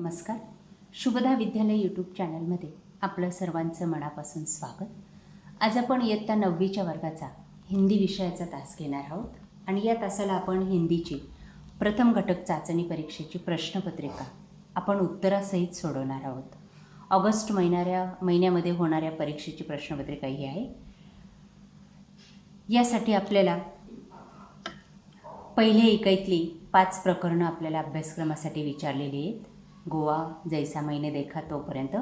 नमस्कार. शुभदा विद्यालय यूट्यूब चॅनलमध्ये आपलं सर्वांचं मनापासून स्वागत. आज आपण इयत्ता नववीच्या वर्गाचा हिंदी विषयाचा तास घेणार आहोत आणि या तासाला आपण हिंदीची प्रथम घटक चाचणी परीक्षेची प्रश्नपत्रिका आपण उत्तरासहित सोडवणार आहोत. ऑगस्ट महिन्याऱ्या महिन्यामध्ये होणाऱ्या परीक्षेची प्रश्नपत्रिका ही आहे. यासाठी आपल्याला पहिले इकाईतली पाच प्रकरणं आपल्याला अभ्यासक्रमासाठी विचारलेली आहेत. गोवा जैसा महिने देखा तोपर्यंत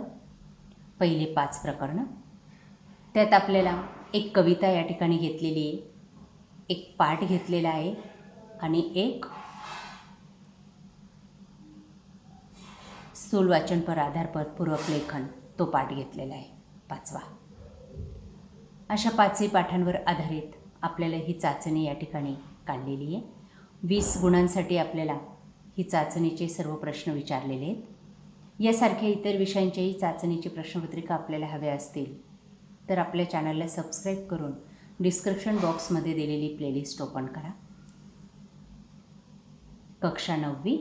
पहिले पाच प्रकरणं. त्यात आपल्याला एक कविता या ठिकाणी घेतलेली आहे एक पाठ घेतलेला आहे आणि एक स्थूल वाचन पर आधार लेखन तो पाठ घेतलेला आहे पाचवा. अशा पाचही पाठांवर आधारित आपल्याला ही चाचणी या ठिकाणी काढलेली आहे. वीस गुणांसाठी आपल्याला ही चाचणीचे सर्व प्रश्न विचारलेले आहेत. यासारख्या इतर विषयांच्याही चाचणीची प्रश्नपत्रिका आपल्याला हव्या असतील तर आपल्या चॅनलला सबस्क्राईब करून डिस्क्रिप्शन बॉक्समध्ये दिलेली प्लेलिस्ट ओपन करा. कक्षा नववी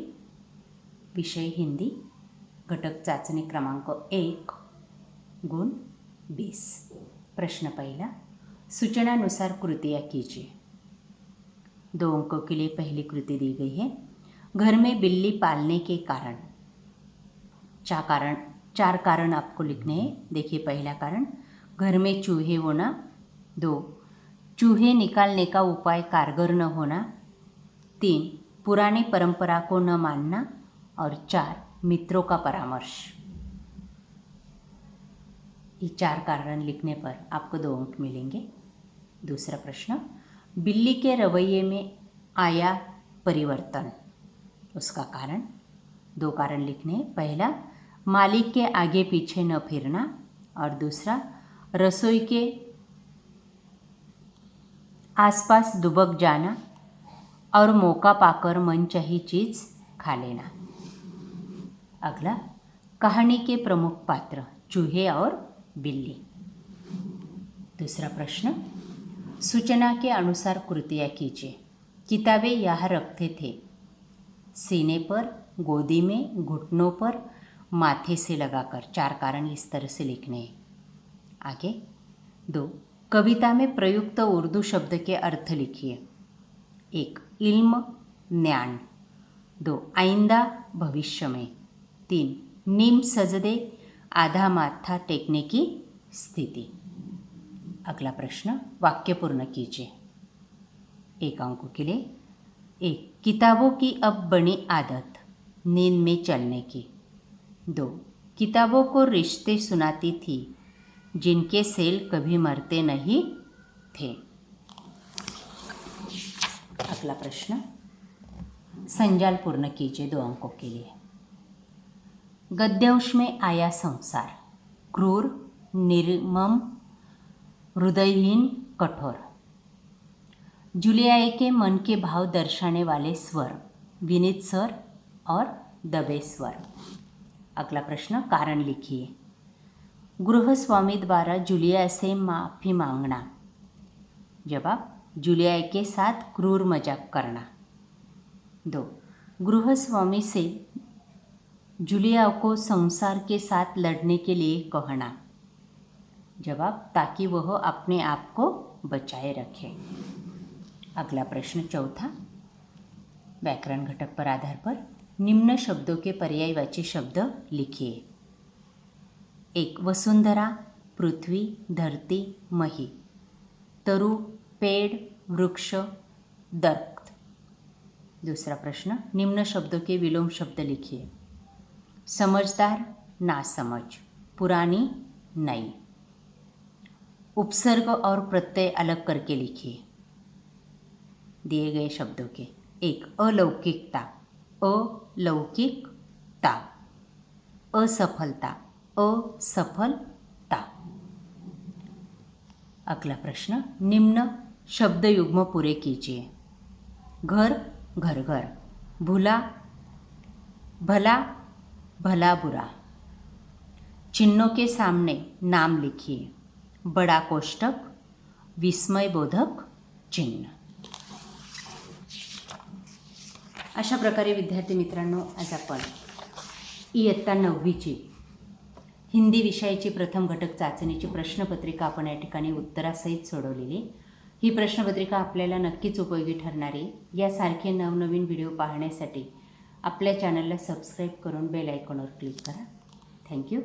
विषय हिंदी घटक चाचणी क्रमांक एक गुण बीस प्रश्न पहिला सूचनानुसार कृतियाँ कीजिए दो अंकों के लिए पहली कृति दी गई है. घर में बिल्ली पालने के कारण। चार कारण चार कारण आपको लिखने हैं। देखिए पहला कारण, घर में चूहे होना। दो, चूहे निकालने का उपाय कारगर न होना। तीन, पुरानी परंपरा को न मानना। और चार, मित्रों का परामर्श। ये चार कारण लिखने पर आपको दो अंक मिलेंगे। दूसरा प्रश्न, बिल्ली के रवैये में आया परिवर्तन। उसका कारण? दो कारण लिखने। पहला, मालिक के आगे पीछे न फिरना। और दूसरा, रसोई के आसपास दुबक जाना और मौका पाकर मन मनचाही चीज़ खा लेना। अगला, कहानी के प्रमुख पात्र, चूहे और बिल्ली। दूसरा प्रश्न, सूचना के अनुसार कृतियाँ कीजिए। किताबें यहाँ रखते थे। सीने पर, गोदी में, घुटनों पर, माथे से लगाकर चार कारण इस तरह से लिखने। हैं आगे, दो, कविता में प्रयुक्त उर्दू शब्द के अर्थ लिखिए। एक, इल्म ज्ञान दो, आइंदा, भविष्य में। तीन, नीम सजदे, आधा माथा टेकने की स्थिति। अगला प्रश्न वाक्य पूर्ण कीजिए। एक अंकों के लिए एक किताबों की अब बनी आदत, नींद में चलने की। दो, किताबों को रिश्ते सुनाती थी, जिनके सेल कभी मरते नहीं थे। अगला प्रश्न संजाल पूर्ण कीजिए दो अंकों के लिए। गद्यांश में आया संसार, क्रूर, निर्मम, हृदयहीन, कठोर। जुलियाए के मन के भाव दर्शाने वाले स्वर, विनीत स्वर और दबे स्वर। अगला प्रश्न, कारण लिखिए। गृहस्वामी द्वारा जुलिया से माफ़ी मांगना। जवाब, जुलिया के साथ क्रूर मज़ाक करना। दो गृहस्वामी से जुलिया को संसार के साथ लड़ने के लिए कहना। जवाब, ताकि वह अपने आप को बचाए रखे। अगला प्रश्न चौथा। व्याकरण घटक पर आधार पर निम्न शब्दों के पर्यायवाची शब्द लिखिए। एक वसुंधरा पृथ्वी धरती मही। तरु पेड़ वृक्ष दर्ख्त दूसरा प्रश्न निम्न शब्दों के विलोम शब्द लिखिए। समझदार नासमझ। पुरानी नई। उपसर्ग और प्रत्यय अलग करके लिखिए। दिए गए शब्दों के। एक, अलौकिकता। अलौकिकता। असफलता। असफलता। अगला प्रश्न, निम्न शब्द युग्म पूरे कीजिए। घर घर घर। भूला, भला भला, बुरा। चिन्हों के सामने नाम लिखिए। बड़ा कोष्टक, विस्मयबोधक चिन्ह। अशा प्रकारे विद्यार्थी मित्रांनो आज आपण इयत्ता नववीची हिंदी विषयाची प्रथम घटक चाचणीची प्रश्नपत्रिका आपण या ठिकाणी उत्तरासहित सोडवलेली. ही प्रश्नपत्रिका आपल्याला नक्कीच उपयोगी ठरणारी. यासारखे नवनवीन व्हिडिओ पाहण्यासाठी आपल्या चॅनलला सबस्क्राईब करून बेल आयकॉनवर क्लिक करा. थँक्यू